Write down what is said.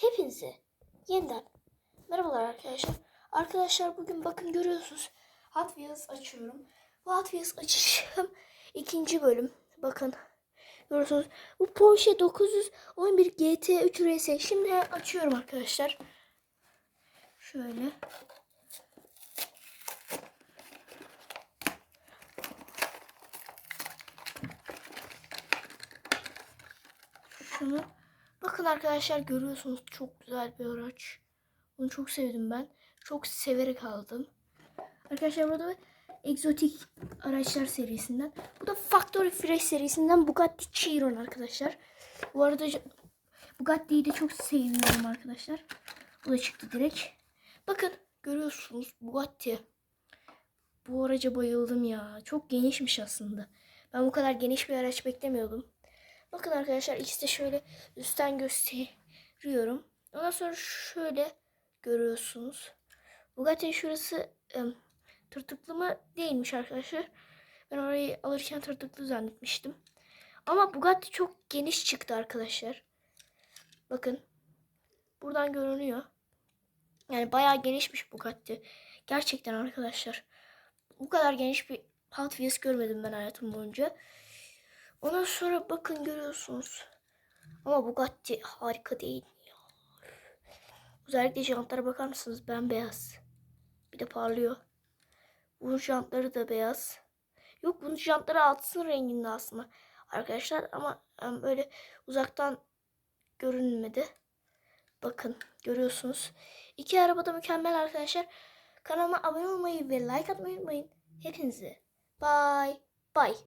Hepinize yeniden merhabalar arkadaşlar. Arkadaşlar bugün bakın görüyorsunuz Hot Wheels açıyorum. Bu Hot Wheels açışım ikinci bölüm. Bakın görüyorsunuz. Bu Porsche 911 GT3 RS. Şimdi açıyorum arkadaşlar. Şöyle. Şunu bakın arkadaşlar görüyorsunuz çok güzel bir araç. Bunu çok sevdim ben. Çok severek aldım. Arkadaşlar burada egzotik araçlar serisinden. Bu da Factory Fresh serisinden Bugatti Chiron arkadaşlar. Bu arada Bugatti'yi de çok seviyorum arkadaşlar. Bu da çıktı direkt. Bakın görüyorsunuz Bugatti. Bu araca bayıldım ya. Çok genişmiş aslında. Ben bu kadar geniş bir araç beklemiyordum. Bakın arkadaşlar ikisi de şöyle üstten gösteriyorum. Ondan sonra şöyle görüyorsunuz. Bugatti'nin şurası ım, tırtıklı mı değilmiş arkadaşlar. Ben orayı alırken tırtıklı zannetmiştim. Ama Bugatti çok geniş çıktı arkadaşlar. Bakın. Buradan görünüyor. Yani bayağı genişmiş Bugatti. Gerçekten arkadaşlar. Bu kadar geniş bir Hot Wheels görmedim ben hayatım boyunca. Ondan sonra bakın görüyorsunuz. Ama Bugatti harika değil ya? Özellikle jantlara bakar mısınız? Bembeyaz. Bir de parlıyor. Bunun jantları da beyaz. Yok bunun jantları altın renginde aslında. Arkadaşlar ama böyle uzaktan görünmedi. Bakın görüyorsunuz. İki araba da mükemmel arkadaşlar. Kanalıma abone olmayı ve like atmayı unutmayın. Hepinize bye bye.